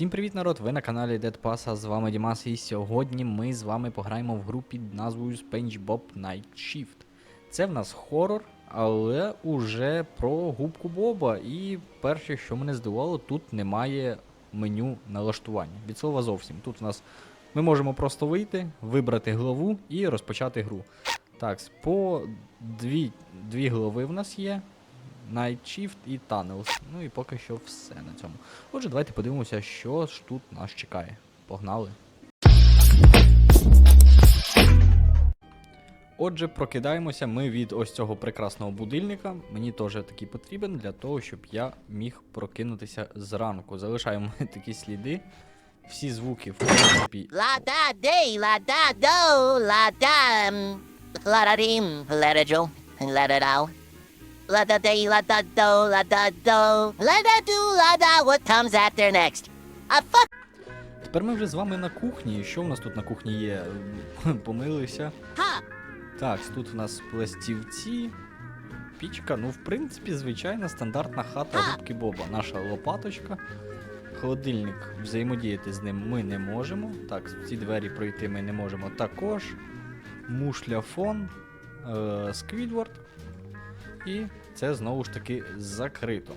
Всім привіт, народ! Ви на каналі Dead Pass, з вами Дімас, і сьогодні ми з вами пограємо в гру під назвою SpongeBob Night Shift. Це в нас хорор, але уже про губку Боба. І перше, що мене здивувало, тут немає меню налаштування. Від слова зовсім. Тут в нас ми можемо просто вийти, вибрати главу і розпочати гру. Так, по дві, дві глави в нас є. Night Shift і Tunnels. Ну і поки що все на цьому. Отже, давайте подивимося, що ж тут нас чекає. Погнали. Отже, прокидаємося ми від ось цього прекрасного будильника. Мені теж такий потрібен для того, щоб я міг прокинутися зранку. Залишаємо такі сліди. Всі звуки, в принципі, da day, la da do, la da um, la da day, la da do, la da do, la da do, la da. What comes after next? A fuck. Тепер ми вже з вами на кухні. Що в нас тут на кухні є? Помилися. Ha. Так, тут у нас пластівці, пічка, ну, в принципі, звичайна стандартна хата губки Боба. Наша лопаточка. Холодильник взаємодіяти з ним ми не можемо. Так, ці двері пройти ми не можемо також. Мушляфон, е, Сквідвард. І це знову ж таки закрито.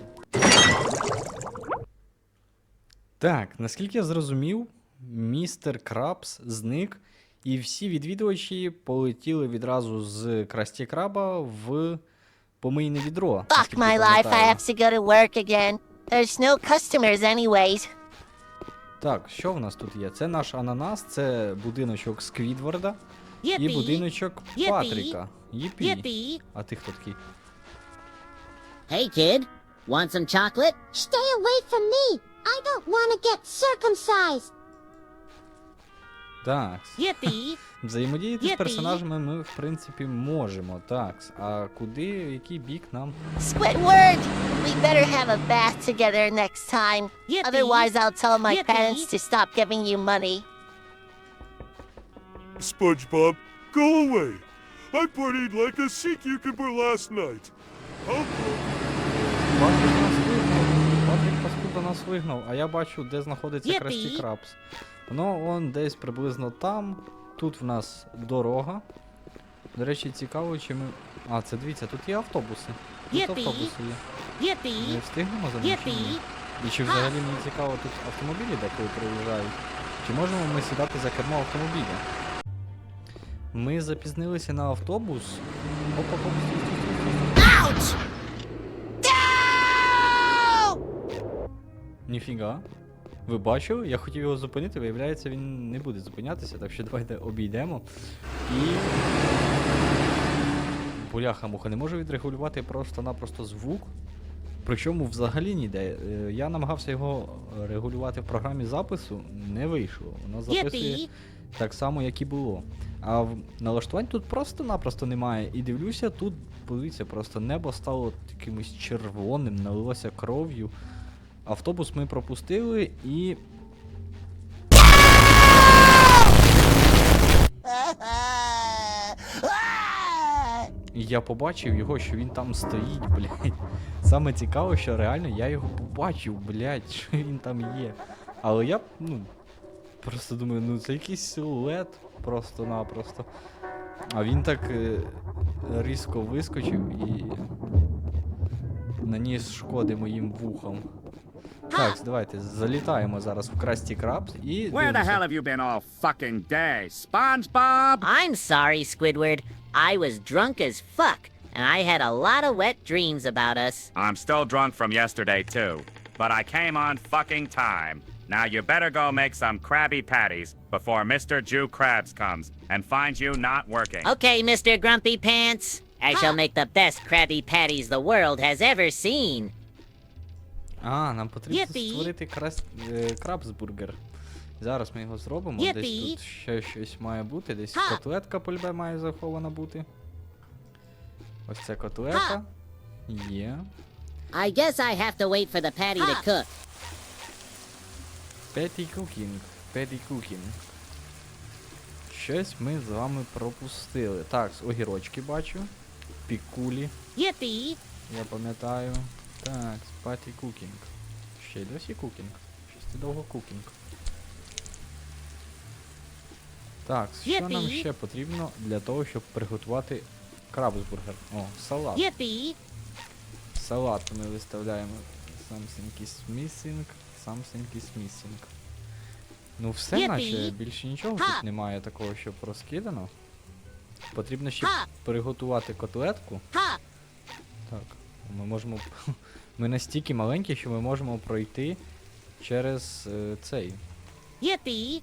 Так, наскільки я зрозумів, містер Крабс зник, і всі відвідувачі полетіли відразу з Красті Краба в помийне відро. Fuck my life. I have to go to work again. There's no customers, anyways. Так, що в нас тут є? Це наш ананас, це будиночок Сквідварда і будиночок. Патріка. Yippee. А ти хто такий? Hey, kid. Want some chocolate? Stay away from me! I don't want to get circumcised! Так. Yippee. Взаємодіяти з персонажами ми, в принципі, можемо. Так. А куди, в який бік нам? Squidward! We better have a bath together next time. Otherwise, I'll tell my Yippee. parents to stop giving you money. SpongeBob, go away. I partied like a sea cucumber last night. I'll Патрік нас вигнав. Патрік паскуда нас вигнав, а я бачу, де знаходиться Красті Крабс. Воно он десь приблизно там. Тут в нас дорога. До речі, цікаво, чи ми. А, це дивіться, тут є автобуси. Тут Єпі. автобуси є. Ми Yippee! встигнемо за ним чи ні? І чи взагалі мені цікаво тут автомобілі деколи приїжджають? Чи можемо ми сідати за кермо автомобіля? Ми запізнилися на автобус. Оп, оп, Ніфіга. Ви бачили? Я хотів його зупинити, виявляється, він не буде зупинятися, так що давайте обійдемо. І. Бляха муха, не можу відрегулювати просто-напросто звук. Причому взагалі ніде. Е, Я намагався його регулювати в програмі запису, не вийшло. Воно записує так само, як і було. А в налаштувань тут просто-напросто немає. І дивлюся, тут, подивіться, просто небо стало якимось червоним, налилося кров'ю. Автобус ми пропустили і. І я побачив його, що він там стоїть, блядь. Саме цікаво, що реально я його побачив, блядь, що він там є. Але я, ну, просто думаю, ну це якийсь силует просто-напросто. А він так е, різко вискочив і наніс шкоди моїм вухам. Так, давайте залітаємо зараз в Красті Крабс і. Where the дивимося. hell have you been all fucking day? SpongeBob? I'm sorry, Squidward. I was drunk as fuck, and I had a lot of wet dreams about us. I'm still drunk from yesterday, too. But I came on fucking time. Now you better go make some Krabby Patties before Mr. Jew Krabs comes and finds you not working. Okay, Mr. Grumpy Pants. I shall make the best Krabby Patties the world has ever seen. А, нам потрібно Єпі. створити крас... е, крабсбургер. Зараз ми його зробимо. Єпі. Десь тут ще щось має бути, десь Ха. котлетка польбе має захована бути. Ось це котлета. Є. I guess I have to wait for the patty to cook. Петty Cooking. Петty Cooking. Щось ми з вами пропустили. Так, огірочки бачу. Пікулі, Yippee! я пам'ятаю. Так, Паті Cooking. Ще й досі кукінг. Щось Ти довго кукінг. Так, що нам ще потрібно для того, щоб приготувати крабсбургер? О, салат. Yippee! Салат ми виставляємо. Something is missing, something is missing. Ну все Єпі. наче, більше нічого Ха. тут немає такого, щоб розкидано. Потрібно ще Ха. приготувати котлетку. Ha! Ми можемо. Ми настільки маленькі, що ми можемо пройти через е, цей. Yippee!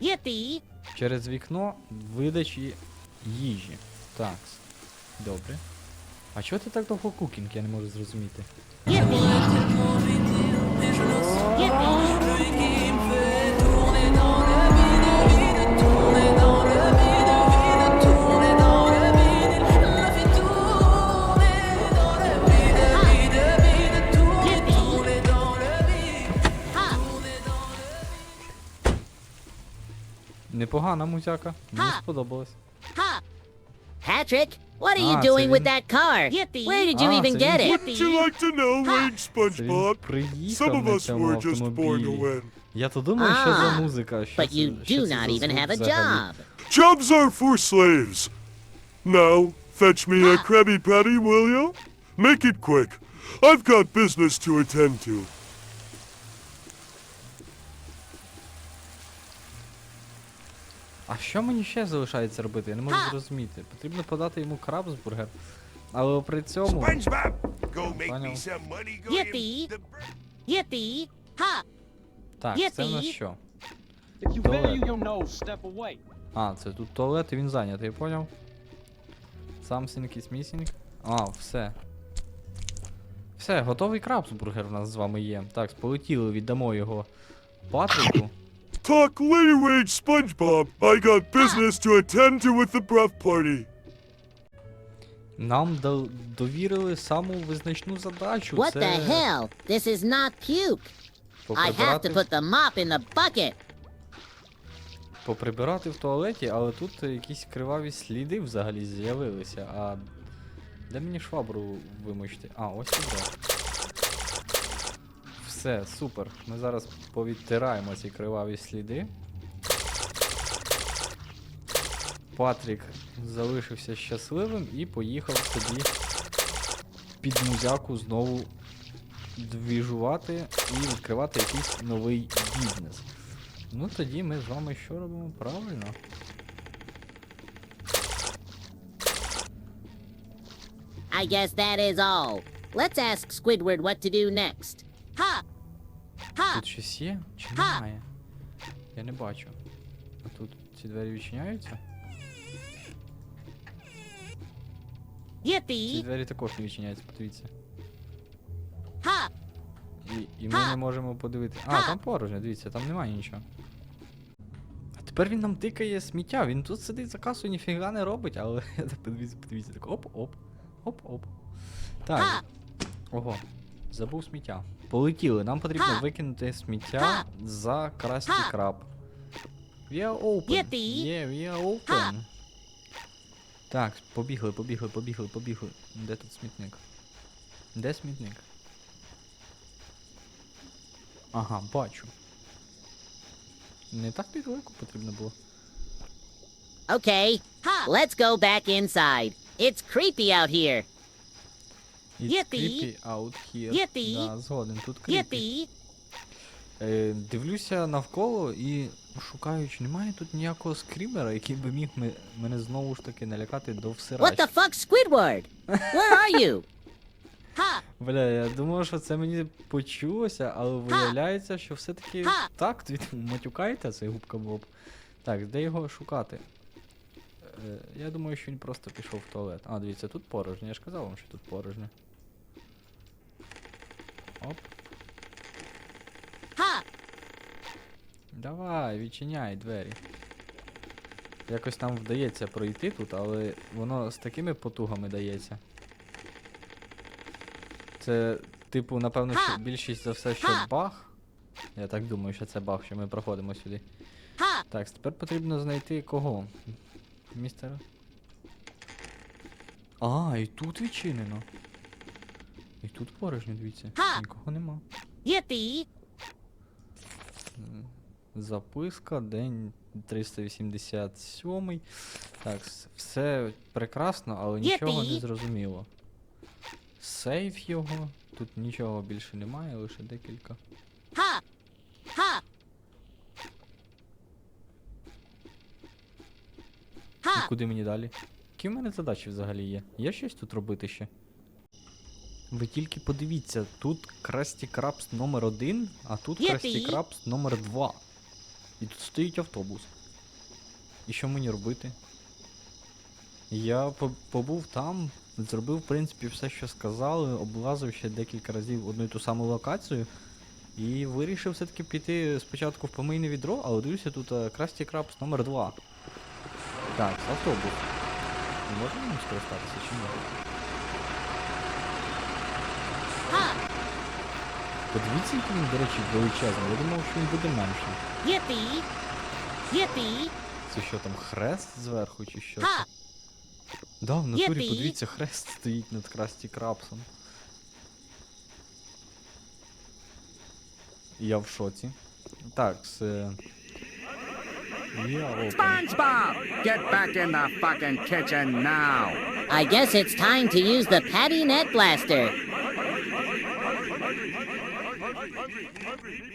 Yippee! Через вікно видачі їжі. Так. Добре. А чого ти так довго кукінг, я не можу зрозуміти. Непогана музяка, мені Ха. сподобалось. Ha! Patrick, what are you Ah, doing so with then- that car? Yippee. Where did you Ah, even so get then- it? Wouldn't you like to know, Wade Це він SpongeBob? приїхав Some of на us цьому were just born to автомобілі. win. Я то думаю, що за Ah, музика. Що But це, you що do це not за even звук have a взагалі? job. Jobs are for slaves. Now, fetch me a Krabby Patty, will you? Make it quick. I've got business to attend to. А що мені ще залишається робити? Я не можу зрозуміти. Потрібно подати йому крабсбургер. Але при цьому. Понял. money. Go Yippee! the Yippee! Так, це в нас що? If you Туалет. value your nose, step away. А, це тут туалет і він зайнятий, поняв? Something is missing. А, все. Все, готовий крабсбургер в нас з вами є. Так, полетіли, віддамо його Патріку. Talk later, Wade SpongeBob. I got business to attend to with the breath party. Нам до- довірили саму визначну задачу. What це the hell? This is not puke. I have to поприбирати, put the mop in the bucket. поприбирати в туалеті, але тут якісь криваві сліди взагалі з'явилися. А де мені швабру вимочити? А, ось сюди. Все, супер. Ми зараз повідтираємо ці криваві сліди. Патрік залишився щасливим і поїхав собі під музяку знову двіжувати і відкривати якийсь новий бізнес. Ну тоді ми з вами що робимо правильно? I guess that is all. Let's ask Squidward what to do next. Ha! Тут щось є чи немає? Я не бачу. А тут ці двері відчиняються? Ці двері також не відчиняються, подивіться. Ha! І, і ми Ха! не можемо подивитися. А, Ха! там порожньо, дивіться, там немає нічого. А тепер він нам тикає сміття. Він тут сидить за касою, ніфіга не робить, але подивіться, подивіться, так оп-оп. Оп-оп. Так. Ого, забув сміття. Полетіли, нам потрібно Ха! викинути сміття Ха! за красті Ха! краб. We are open. Yeah, we are open. Так, побігли, побігли, побігли, побігли. Де тут смітник? Де смітник? Ага, бачу. Не так підлеко потрібно було. Okay, let's go back inside. It's creepy out here. Creepy out here. Єпі! Да, згоден, тут creepy. Yippee! Е, дивлюся навколо і шукаю, чи немає тут ніякого скрімера, який би міг ми, мене знову ж таки налякати до What the fuck, Squidward? Where are you? Ha! Бля, я думав, що це мені почулося, але виявляється, що все-таки Ха! так, він матюкаєте цей губка Боб. Так, де його шукати? Е, я думаю, що він просто пішов в туалет. А, дивіться, тут порожньо. Я ж казав вам, що тут порожньо. Оп. Ha! Давай, відчиняй двері. Якось нам вдається пройти тут, але воно з такими потугами дається. Це, типу, напевно, що більшість за все, що Ха! баг. Я так думаю, що це баг, що ми проходимо сюди. Так, тепер потрібно знайти кого? Містер. А, і тут відчинено. І тут порожньо, дивіться. Ха! Нікого нема. Yippee! Записка, день 387. Так, все прекрасно, але нічого не зрозуміло. Сейф його. Тут нічого більше немає, лише декілька. Ha! Ha! І куди мені далі? Які в мене задачі взагалі є? Є щось тут робити ще? Ви тільки подивіться, тут Красті Крабс номер 1, а тут. Красті Крабс номер 2. І тут стоїть автобус. І що мені робити? Я побув там, зробив, в принципі, все, що сказали, облазив ще декілька разів одну і ту саму локацію. І вирішив все-таки піти спочатку в помийне відро, але дивлюся, тут е, Красті Крабс номер 2. Так, автобус. Можна ним скористатися чи ні? Ha! Подивіться, який він, до речі, величезний. Я думав, що він буде менший. Yippee! Yippee! Це що там, хрест зверху чи що? Ha! Да, в натурі, Єпі. подивіться, хрест стоїть над Красті Крабсом. Я в шоці. Так, це. Я open. SpongeBob! Get back in the fucking kitchen now! I guess it's time to use the Patty Net Blaster.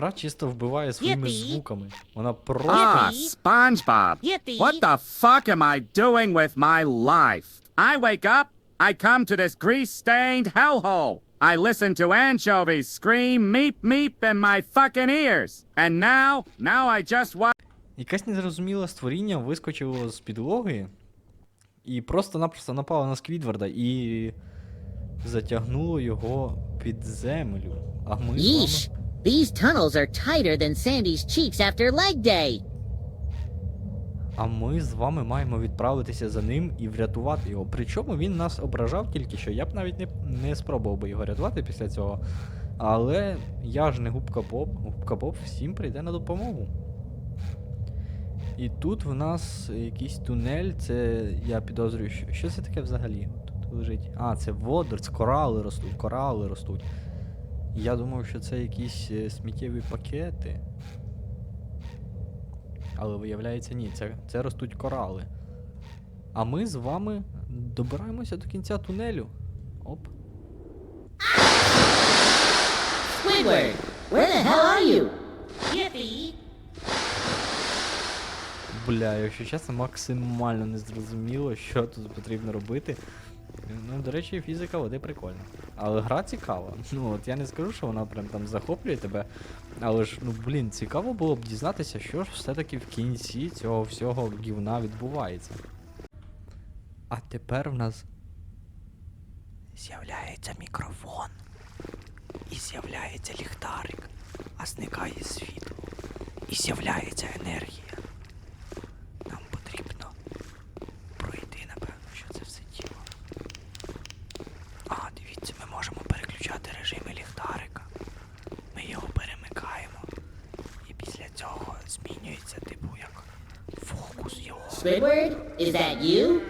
гра чисто вбиває своїми Єпі. звуками. Вона просто. Ah, SpongeBob! Yippee. What the fuck am I doing with my life? I wake up, I come to this grease-stained hellhole. I listen to anchovies scream meep meep in my fucking ears. And now, now I just watch. Якесь незрозуміле створіння вискочило з підлоги і просто-напросто напало на Сквідварда і затягнуло його під землю. А ми з вами... these tunnels are tighter than Sandy's cheeks after leg day. А ми з вами маємо відправитися за ним і врятувати його. Причому він нас ображав тільки що. Я б навіть не, не спробував би його рятувати після цього. Але я ж не губка Боб. Губка Боб всім прийде на допомогу. І тут в нас якийсь тунель, це я підозрюю, що, що це таке взагалі? Тут лежить. А, це водор, це корали ростуть, корали ростуть. Я думав, що це якісь е, сміттєві пакети. Але виявляється, ні, це, це ростуть корали. А ми з вами добираємося до кінця тунелю. Оп. Squidward, where the hell are you? Yippee! Бля, якщо чесно, максимально незрозуміло, що тут потрібно робити. Ну, до речі, фізика води прикольна. Але гра цікава. Ну, от я не скажу, що вона прям там захоплює тебе. Але ж, ну блін, цікаво було б дізнатися, що ж все-таки в кінці цього всього гівна відбувається. А тепер в нас з'являється мікрофон. І з'являється ліхтарик, а зникає світло. І з'являється енергія. Squidward, is that you?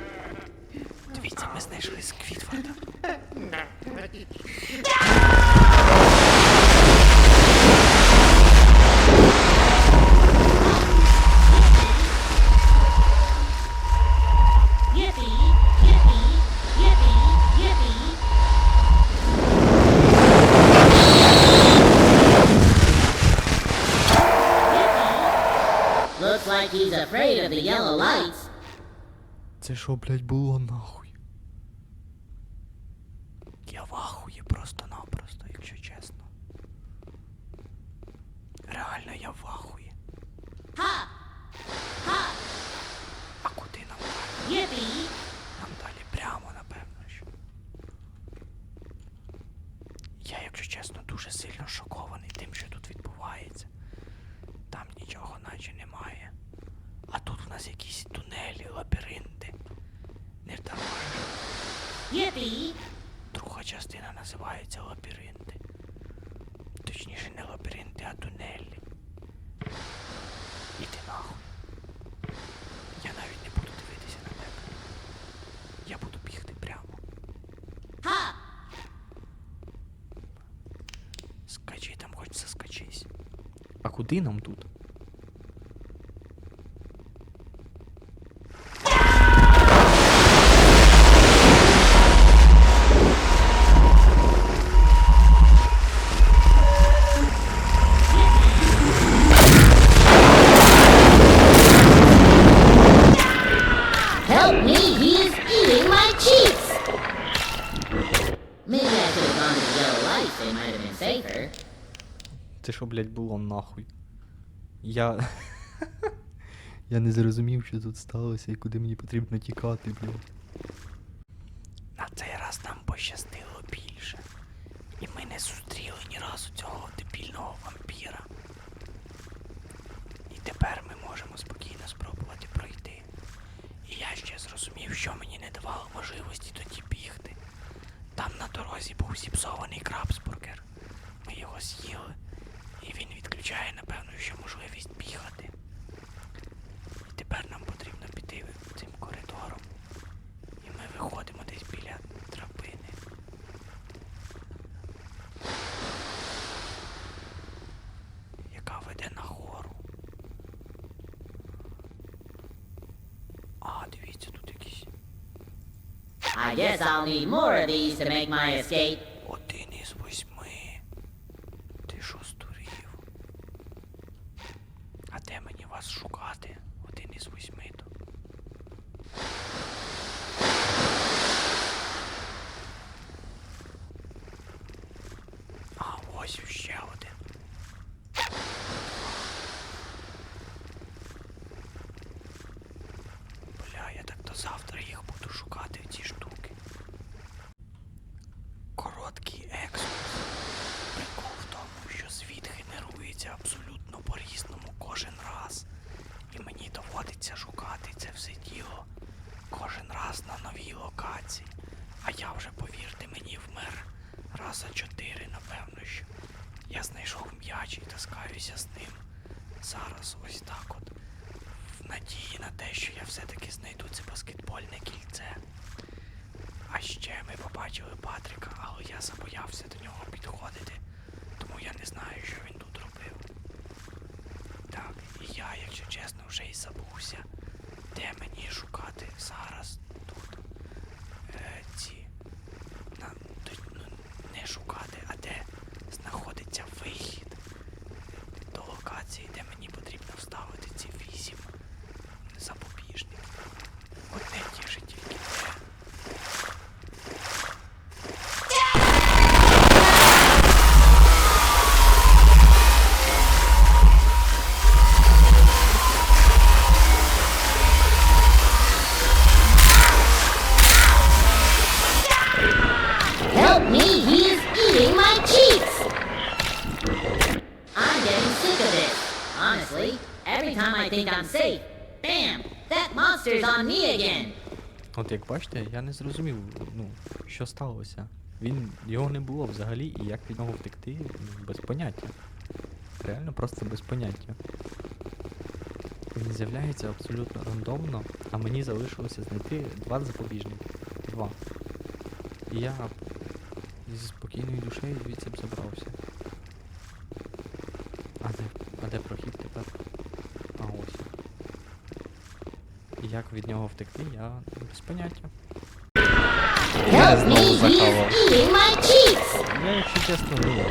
Like he's afraid of the yellow lights. Це що, блядь, було нахуй? Я в ахуї просто-напросто, якщо чесно. Реально я в ахуї. Ха! Ха! А куди нам далі? yippee. Нам далі прямо, напевно, що. Я, якщо чесно, дуже сильно шокований тим, що тут відбувається. Там нічого наче немає. А тут в нас якісь тунелі, лабіринти. Не вдарма. Yippee! Друга частина називається лабіринти. Точніше, не лабіринти, а тунелі. Іди нахуй. Я навіть не буду дивитися на тебе. Я буду бігти прямо. Ha! Скачи там, хоч заскочись. А куди нам тут? Safer. Це що, блядь, було нахуй? Я. Я не зрозумів, що тут сталося і куди мені потрібно тікати, блядь. На цей раз нам пощастило більше. І ми не зустріли ні разу цього дебільного вампіра. І тепер ми можемо спокійно спробувати пройти. І я ще зрозумів, що мені не давало можливості тоді бігти. Там на дорозі був зіпсований крабсбургер. Його з'їли, і він відключає, напевно, що можливість бігати. І тепер нам потрібно піти цим коридором. І ми виходимо десь біля драбини. Яка веде нагору. А, дивіться, тут якісь. I guess I'll need more of these to make my escape. Один із восьми. Ти що стурів? А де мені вас шукати? Один із восьми то. А, ось ще один. Бля, я так до завтра їх буду шукати ці штуки. Короткий екскурс. Прикол в тому, що світ генерується абсолютно по-різному кожен раз. І мені доводиться шукати це все діло кожен раз на новій локації. А я вже, повірте мені, вмер раза чотири, напевно, що. Я знайшов м'яч і таскаюся з ним. Зараз ось так от. В надії на те, що я все-таки знайду це баскетбольне кільце. А ще ми побачили Патрика, але я забоявся до нього підходити, тому я не знаю, що він тут робив. Так, і я, якщо чесно, вже й забувся, де мені шукати зараз тут е, ці. На, т- ну, не шукати, а де знаходиться вихід до локації, де мені потрібно вставити ці вісім запобіжників. Бачите, я не зрозумів, ну, що сталося. Він його не було взагалі, і як від нього втекти, без поняття. Реально просто без поняття. Він з'являється абсолютно рандомно, а мені залишилося знайти два запобіжники. Два. І я зі спокійною душею звідси б забрався. А де, а де прохід тепер? А ось. І як від нього втекти, я без поняття. Я знову cheeks! Я, якщо чесно, ні.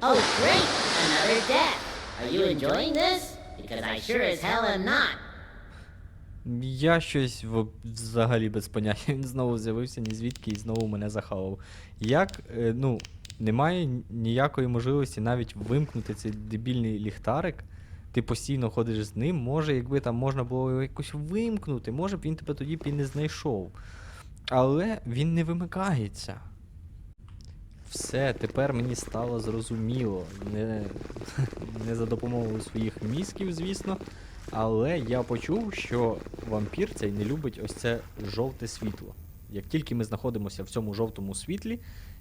Oh, great! Another death. Are you enjoying this? Because I sure as hell am not. Я щось в- взагалі без поняття. Він знову з'явився ні звідки і знову мене захавав. Як, е, ну, немає ніякої можливості навіть вимкнути цей дебільний ліхтарик. Ти постійно ходиш з ним. Може, якби там можна було його якось вимкнути, може б він тебе тоді б і не знайшов. Але він не вимикається. Все, тепер мені стало зрозуміло. Не, не за допомогою своїх мізків, звісно. Але я почув, що вампір цей не любить ось це жовте світло. Як тільки ми знаходимося в цьому жовтому світлі,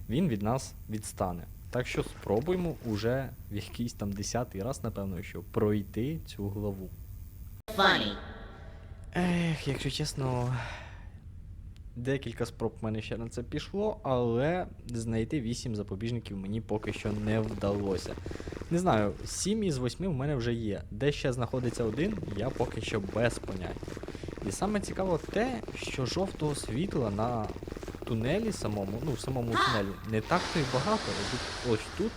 він від нас відстане. Так що спробуємо уже в якийсь там десятий раз, напевно, що пройти цю главу. Funny. Ех, якщо чесно, декілька спроб в мене ще на це пішло, але знайти 8 запобіжників мені поки що не вдалося. Не знаю, 7 із 8 в мене вже є. Де ще знаходиться один, я поки що без поняття. І саме цікаво те, що жовтого світла на тунелі самому, ну в самому тунелі, не так то й багато. Ось тут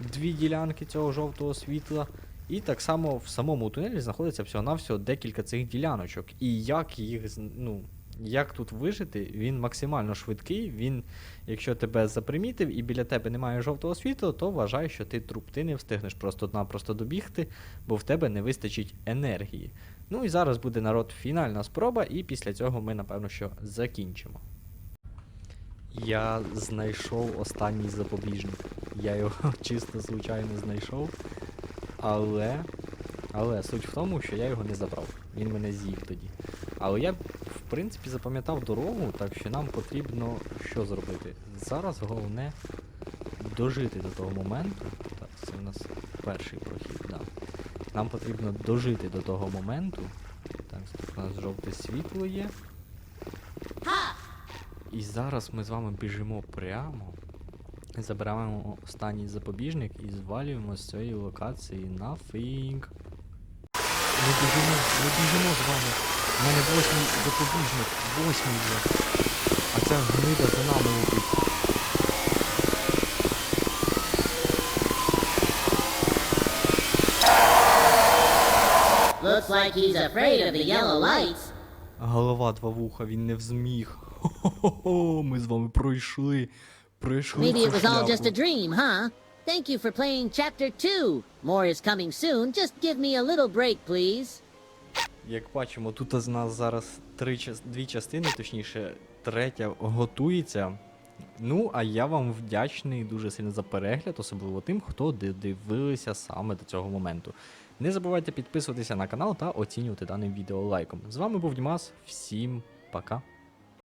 дві ділянки цього жовтого світла. І так само в самому тунелі знаходиться всього-навсього декілька цих діляночок. І як їх, ну, як тут вижити, він максимально швидкий. Він, якщо тебе запримітив і біля тебе немає жовтого світла, то вважай, що ти труп. Ти не встигнеш просто-напросто добігти, бо в тебе не вистачить енергії. Ну і зараз буде народ фінальна спроба, і після цього ми, напевно, що закінчимо. Я знайшов останній запобіжник. Я його чисто звичайно знайшов. Але. Але суть в тому, що я його не забрав. Він мене з'їв тоді. Але я, принципі, запам'ятав дорогу, так що нам потрібно що зробити? Зараз головне дожити до того моменту. Так, це у нас перший прохід, да. Нам потрібно дожити до того моменту. Так, тут у нас жовте світло є. І зараз ми з вами біжимо прямо. Забираємо останній запобіжник і звалюємо з цієї локації на фінк. Ми біжимо, ми біжимо з вами. У мене восьмий запобіжник, восьмий вже. А ця гнида за нами летить. Looks like he's afraid of the yellow lights. Голова два вуха, він не взміг. Хо-хо-хо, ми з вами пройшли. Пройшли. Maybe цю it was all just a dream, huh? Thank you for playing Chapter 2. More is coming soon. Just give me a little break, please. Як бачимо, тут з нас зараз три, дві частини, точніше, третя готується. Ну, а я вам вдячний дуже сильно за перегляд, особливо тим, хто дивилися саме до цього моменту. Не забувайте підписуватися на канал та оцінювати дане відео лайком. З вами був Дімас, всім пока.